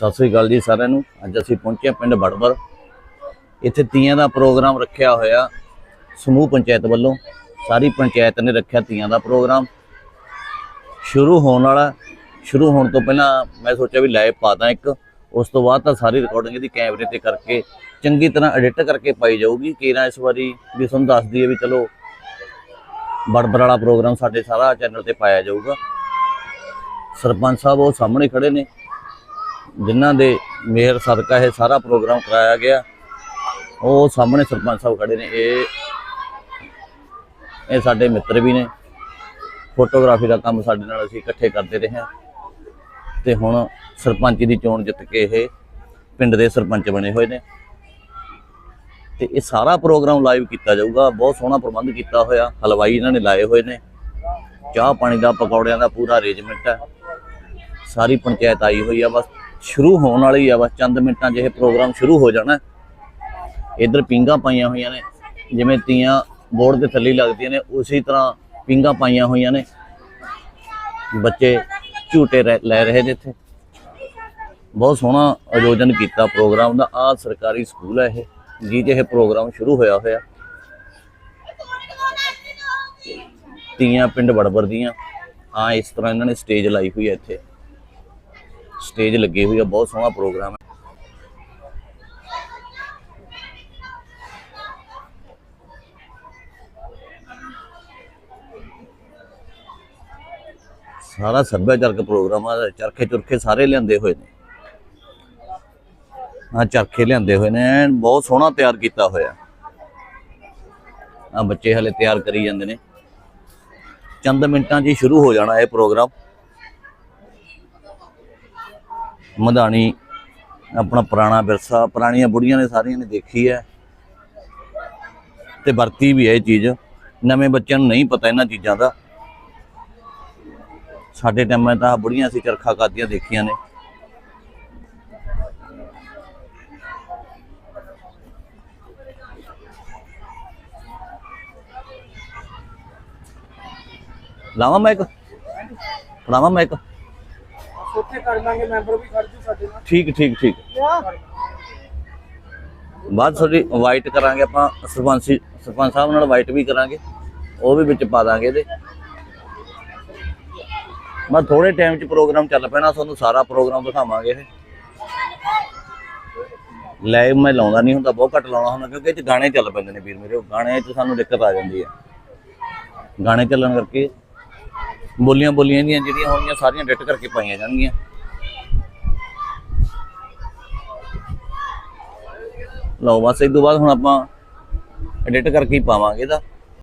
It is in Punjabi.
ਸਤਿ ਸ੍ਰੀ ਅਕਾਲ ਜੀ ਸਾਰਿਆਂ ਨੂੰ। ਅੱਜ ਅਸੀਂ ਪਹੁੰਚੇ ਹਾਂ ਪਿੰਡ ਬੜਬਰ। ਇੱਥੇ ਤੀਆਂ ਦਾ ਪ੍ਰੋਗਰਾਮ ਰੱਖਿਆ ਹੋਇਆ ਸਮੂਹ ਪੰਚਾਇਤ ਵੱਲੋਂ। ਸਾਰੀ ਪੰਚਾਇਤ ਨੇ ਰੱਖਿਆ ਤੀਆਂ ਦਾ ਪ੍ਰੋਗਰਾਮ। ਸ਼ੁਰੂ ਹੋਣ ਵਾਲਾ, ਸ਼ੁਰੂ ਹੋਣ ਤੋਂ ਪਹਿਲਾਂ ਮੈਂ ਸੋਚਿਆ ਵੀ ਲਾਈਵ ਪਾ ਦਾਂ ਇੱਕ। ਉਸ ਤੋਂ ਬਾਅਦ ਤਾਂ ਸਾਰੀ ਰਿਕਾਰਡਿੰਗ ਇਹਦੀ ਕੈਮਰੇ ਤੇ ਕਰਕੇ, ਚੰਗੀ ਤਰ੍ਹਾਂ ਐਡਿਟ ਕਰਕੇ ਪਾਈ ਜਾਊਗੀ। ਕੀਰਾ ਇਸ ਵਾਰੀ ਵੀ ਤੁਹਾਨੂੰ ਦੱਸ ਦਈਏ ਵੀ ਚਲੋ, ਬੜਬਰ ਵਾਲਾ ਪ੍ਰੋਗਰਾਮ ਸਾਡੇ ਸਾਰਾ ਚੈਨਲ ਤੇ ਪਾਇਆ ਜਾਊਗਾ। ਸਰਪੰਚ ਸਾਹਿਬ ਉਹ ਸਾਹਮਣੇ ਖੜੇ ਨੇ। ਜਿਨ੍ਹਾਂ ਦੇ ਮਿਹਰ ਸਦਕਾ ਇਹ ਸਾਰਾ ਪ੍ਰੋਗਰਾਮ ਕਰਾਇਆ ਗਿਆ, ਉਹ ਸਾਹਮਣੇ ਸਰਪੰਚ ਸਾਹਿਬ ਖੜੇ ਨੇ, ਇਹ ਇਹ ਸਾਡੇ ਮਿੱਤਰ ਵੀ ਨੇ। ਫੋਟੋਗ੍ਰਾਫੀ ਦਾ ਕੰਮ ਸਾਡੇ ਨਾਲ ਅਸੀਂ ਇਕੱਠੇ ਕਰਦੇ ਰਹੇ ਹਾਂ। ਤੇ ਹੁਣ ਸਰਪੰਚ ਦੀ ਚੋਣ ਜਿੱਤ ਕੇ ਇਹ ਪਿੰਡ ਦੇ ਸਰਪੰਚ ਬਣੇ ਹੋਏ ਨੇ। ਤੇ ਇਹ ਸਾਰਾ ਪ੍ਰੋਗਰਾਮ ਲਾਈਵ ਕੀਤਾ ਜਾਊਗਾ। ਬਹੁਤ ਸੋਹਣਾ ਪ੍ਰਬੰਧ ਕੀਤਾ ਹੋਇਆ। ਹਲਵਾਈ ਇਹਨਾਂ ਨੇ ਲਾਏ ਹੋਏ ਨੇ। ਚਾਹ ਪਾਣੀ ਦਾ, ਪਕੌੜਿਆਂ ਦਾ ਪੂਰਾ ਅਰੇਂਜਮੈਂਟ ਹੈ। ਸਾਰੀ ਪੰਚਾਇਤ ਆਈ ਹੋਈ ਆ ਬਸ। ਸ਼ੁਰੂ ਹੋਣ ਵਾਲੀ ਆ, ਬਸ ਚੰਦ ਮਿੰਟਾਂ 'ਚ ਇਹ ਪ੍ਰੋਗਰਾਮ ਸ਼ੁਰੂ ਹੋ ਜਾਣਾ। ਇਧਰ ਪਿੰਗਾ ਪਾਈਆਂ ਹੋਈਆਂ ਨੇ, ਜਿਵੇਂ ਤੀਆਂ ਬੋਰਡ ਦੇ ਥੱਲੇ ਲੱਗਦੀਆਂ ਨੇ, ਉਸੇ ਤਰ੍ਹਾਂ ਪਿੰਗਾ ਪਾਈਆਂ ਹੋਈਆਂ ਨੇ। ਬੱਚੇ ਝੂਟੇ ਰਹਿ- ਲੈ ਰਹੇ ਨੇ ਇੱਥੇ। ਬਹੁਤ ਸੋਹਣਾ ਆਯੋਜਨ ਕੀਤਾ ਪ੍ਰੋਗਰਾਮ ਦਾ ਆ ਸਰਕਾਰੀ ਸਕੂਲ ਹੈ ਇਹ, ਜਿਹਦੇ ਇਹ ਪ੍ਰੋਗਰਾਮ ਸ਼ੁਰੂ ਹੋਇਆ ਹੋਇਆ। ਤੀਆਂ ਪਿੰਡ ਵੜਬਰ ਦੀਆਂ ਆ ਇਸ ਤਰ੍ਹਾਂ ਇਹਨਾਂ ਨੇ ਸਟੇਜ ਲਾਈ ਹੋਈ ਹੈ ਇੱਥੇ। ਸਟੇਜ ਲੱਗੀ ਹੋਈ ਆ, ਬਹੁਤ ਸੋਹਣਾ ਪ੍ਰੋਗਰਾਮ ਹੈ। ਸਾਰਾ ਸੱਭਿਆਚਾਰਕ ਪ੍ਰੋਗਰਾਮ ਆ, ਚਰਖੇ ਚੁਰਖੇ ਸਾਰੇ ਲਿਆਂਦੇ ਹੋਏ ਨੇ। ਆ ਚਰਖੇ ਲਿਆਂਦੇ ਹੋਏ ਨੇ ਬਹੁਤ ਸੋਹਣਾ ਤਿਆਰ ਕੀਤਾ ਹੋਇਆ। ਆ ਬੱਚੇ ਹਲੇ ਤਿਆਰ ਕਰੀ ਜਾਂਦੇ ਨੇ। ਚੰਦ ਮਿੰਟਾਂ 'ਚ ਹੀ ਸ਼ੁਰੂ ਹੋ ਜਾਣਾ ਇਹ ਪ੍ਰੋਗਰਾਮ। ਮਧਾਣੀ, ਆਪਣਾ ਪੁਰਾਣਾ ਵਿਰਸਾ, ਪੁਰਾਣੀਆਂ ਬੁੜੀਆਂ ਨੇ ਸਾਰੀਆਂ ਨੇ ਦੇਖੀ ਹੈ। ਤੇ ਵਰਤੀ ਵੀ ਹੈ ਇਹ ਚੀਜ਼। ਨਵੇਂ ਬੱਚਿਆਂ ਨੂੰ ਨਹੀਂ ਪਤਾ ਇਹਨਾਂ ਚੀਜ਼ਾਂ ਦਾ। ਸਾਡੇ ਟਾਈਮਾਂ ਤਾਂ ਬੁੜੀਆਂ ਸੀ, ਚਰਖਾ ਕਾਦੀਆਂ ਦੇਖੀਆਂ ਨੇ। ਲਾਵਾਂ ਮੈਂ ਇੱਕ ਲਾਵਾਂ ਮੈਂ ਇੱਕ ਉੱਥੇ ਕਰ ਦਾਂਗੇ ਮੈਂਬਰ ਵੀ ਖੜ ਜੂ ਸਾਡੇ ਨਾਲ। ਠੀਕ ਠੀਕ ਠੀਕ। ਬਾਅਦ ਤੁਹਾਡੀ ਵਾਈਟ ਕਰਾਂਗੇ ਆਪਾਂ ਸਰਪੰਚੀ ਸਰਪੰਚ ਸਾਹਿਬ ਨਾਲ ਵਾਈਟ ਵੀ ਕਰਾਂਗੇ। ਉਹ ਵੀ ਵਿੱਚ ਪਾ ਦਾਂਗੇ ਇਹਦੇ। ਮੈਂ ਥੋੜੇ ਟਾਈਮ 'ਚ ਪ੍ਰੋਗਰਾਮ ਚੱਲ ਪੈਣਾ ਤੁਹਾਨੂੰ ਸਾਰਾ ਪ੍ਰੋਗਰਾਮ ਦਿਖਾਵਾਂਗੇ ਇਹ। ਲਾਈਵ ਮੈਂ ਲਾਉਂਦਾ ਨਹੀਂ ਹੁੰਦਾ ਬਹੁਤ ਘੱਟ ਲਾਉਣਾ ਹੁੰਦਾ ਕਿਉਂਕਿ ਇਹ 'ਚ ਗਾਣੇ ਚੱਲ ਪੈਂਦੇ ਨੇ ਵੀਰ ਮੇਰੇ। ਉਹ ਗਾਣੇ 'ਚ ਸਾਨੂੰ ਦਿੱਕਤ ਆ ਜਾਂਦੀ ਹੈ। ਗਾਣੇ ਚੱਲਣ ਕਰਕੇ ਬੋਲੀਆਂ ਬੋਲੀਆਂ ਦੀਆਂ ਜਿਹੜੀਆਂ ਹੋਣਗੀਆਂ ਸਾਰੀਆਂ ਡਿਟ ਕਰਕੇ ਪਾਈਆਂ ਜਾਣਗੀਆਂ। ਲਓ ਬਸ, ਇਸ ਤੋਂ ਬਾਅਦ ਹੁਣ ਆਪਾਂ ਐਡਿਟ ਕਰਕੇ ਹੀ ਪਾਵਾਂਗੇ ਇਹਦਾ।